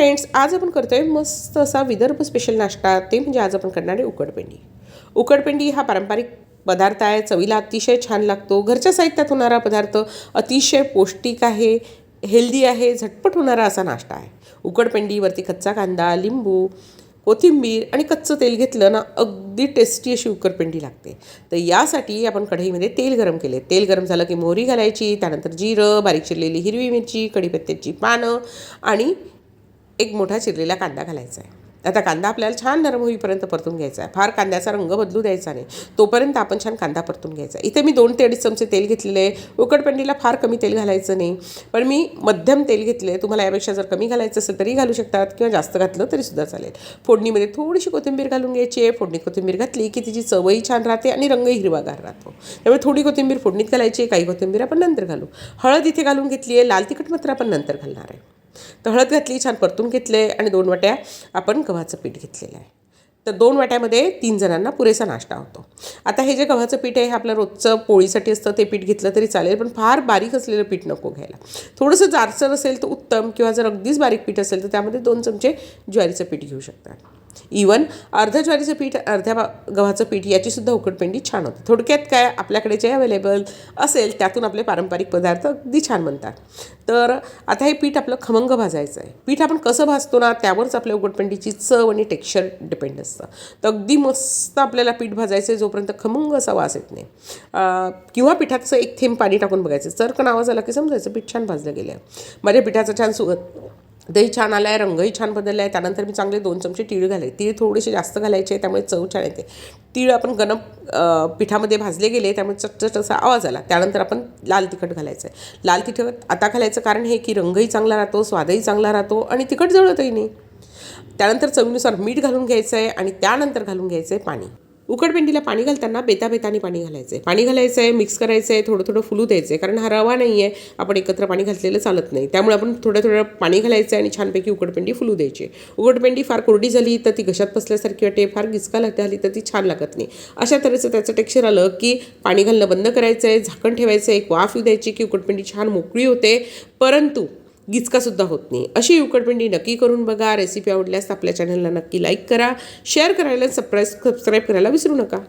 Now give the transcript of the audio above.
Friends आज आपण करतोय मस्त असा विदर्भ स्पेशल नाश्ता. ते म्हणजे आज आपण करणारे उकडपेंडी. उकडपेंडी हा पारंपरिक पदार्थ आहे. चवीला अतिशय छान लागतो. घरच्या साहित्यात होणारा पदार्थ अतिशय पौष्टिक आहे हेल्दी आहे झटपट होणारा असा नाश्ता आहे. उकडपेंडीवरती कच्चा कांदा लिंबू कोथिंबीर आणि कच्चं तेल घेतलं ना अगदी टेस्टी अशी उकडपेंडी लागते. तर यासाठी आपण कढईमध्ये तेल गरम केले. तेल गरम झालं की मोहरी घालायची त्यानंतर जिरं बारीक चिरलेली हिरवी मिरची कढीपत्त्याची पानं आणि एक मोठा चिरलेला कांदा घालायचा आहे. आता कांदा आपल्याला छान नरम होईपर्यंत परतून घ्यायचा आहे. फार कांद्याचा रंग बदलू द्यायचा नाही. तोपर्यंत आपण छान कांदा परतून घ्यायचा इथे मी दोन ते अडीच चमचे तेल घेतलेले आहे. उकडपंडीला फार कमी तेल घालायचं नाही. पण मी मध्यम तेल घेतले. तुम्हाला यापेक्षा जर कमी घालायचं असेल तरी घालू शकतात किंवा जास्त घातलं तरीसुद्धा चालेल. फोडणीमध्ये थोडीशी कोथिंबीर घालून घ्यायची आहे. फोडणीत कोथिंबीर घातली की तिची चवही छान राहते आणि रंगही हिरवागार राहतो. त्यामुळे थोडी कोथिंबीर फोडणीत घालायची काही कोथिंबीर आपण नंतर घालू. हळद इथे घालून घेतली आहे. लाल तिखट मात्र आपण नंतर घालणार आहे. तर हळद घातली छान परतून घेतले आणि दोन वाट्या आपण गव्हाचं पीठ घेतलेलं आहे. तर दोन वाट्यामध्ये तीन जणांना पुरेसा नाश्ता होतो. आता हे जे गव्हाचं पीठ आहे हे आपलं रोजचं पोळीसाठी असतं ते पीठ घेतलं तरी चालेल पण फार बारीक असलेलं पीठ नको घ्यायला. थोडंसं जारसर असेल तर उत्तम किंवा जर अगदीच बारीक पीठ असेल तर त्यामध्ये दोन चमचे ज्वारीचं पीठ घेऊ शकतात इवन अर्ध्या ज्वारीचं पीठ अर्ध्या गव्हाचं पीठ याचीसुद्धा उकडपेंडी छान होते. थोडक्यात काय आपल्याकडे जे अवेलेबल असेल त्यातून आपले पारंपरिक पदार्थ अगदी छान बनतात. तर आता हे पीठ आपलं खमंग भाजायचं आहे. पीठ आपण कसं भाजतो ना त्यावरच आपल्या उकडपेंडीची चव आणि टेक्स्चर डिपेंड असतं. तर अगदी मस्त आपल्याला पीठ भाजायचं आहे जोपर्यंत खमंग असा वास येत नाही. किंवा पिठाचं एक थेंब पाणी टाकून बघायचं. चरकण आवाज आला की समजायचं पीठ छान भाजलं गेलं आहे माझ्या पिठाचं छान सुगंध दही छान आलं आहे रंगही छान बदलला आहे त्यानंतर मी चांगले दोन चमचे तीळ घाले. तीळ थोडेसे जास्त घालायचे त्यामुळे चव छान येते. तीळ आपण गरम पिठामध्ये भाजले गेले त्यामुळे चटचट असा आवाज आला. त्यानंतर आपण लाल तिखट घालायचं आहे. लाल तिखट आता घालायचं कारण हे की रंगही चांगला राहतो स्वादही चांगला राहतो आणि तिखट जळतही नाही. त्यानंतर चवीनुसार मीठ घालून घ्यायचं आहे आणि त्यानंतर घालून घ्यायचं आहे पाणी. उकडपेंडीला पाणी घालताना बेता बेताने पाणी घालायचं आहे पाणी घालायचं आहे मिक्स करायचं आहे थोडं थोडं फुलू द्यायचं आहे कारण हा रवा नाही आहे आपण एकत्र पाणी घातलेलं चालत नाही. त्यामुळे आपण थोडं थोडं पाणी घालायचं आहे आणि छानपैकी उकडपेंडी फुलू द्यायची. उकडपेंडी फार कोरडी झाली तर ती घशात बसल्यासारखी वाटे फार गिचका लागते झाली तर ती छान लागत नाही. अशा तऱ्हेचं त्याचं टेक्स्चर आलं की पाणी घालणं बंद करायचं आहे झाकण ठेवायचं आहे एक वाफ येऊ द्यायची की उकडपिंडी छान मोकळी होते. परंतु गिचकासुद्धा होत नाही. अशी उकडपेंडी नक्की करून बघा. रेसिपी आवडल्यास आपल्या चॅनलला नक्की लाईक करा. शेअर करायला सबस्क्राईब सबस्क्राईब करायला विसरू नका.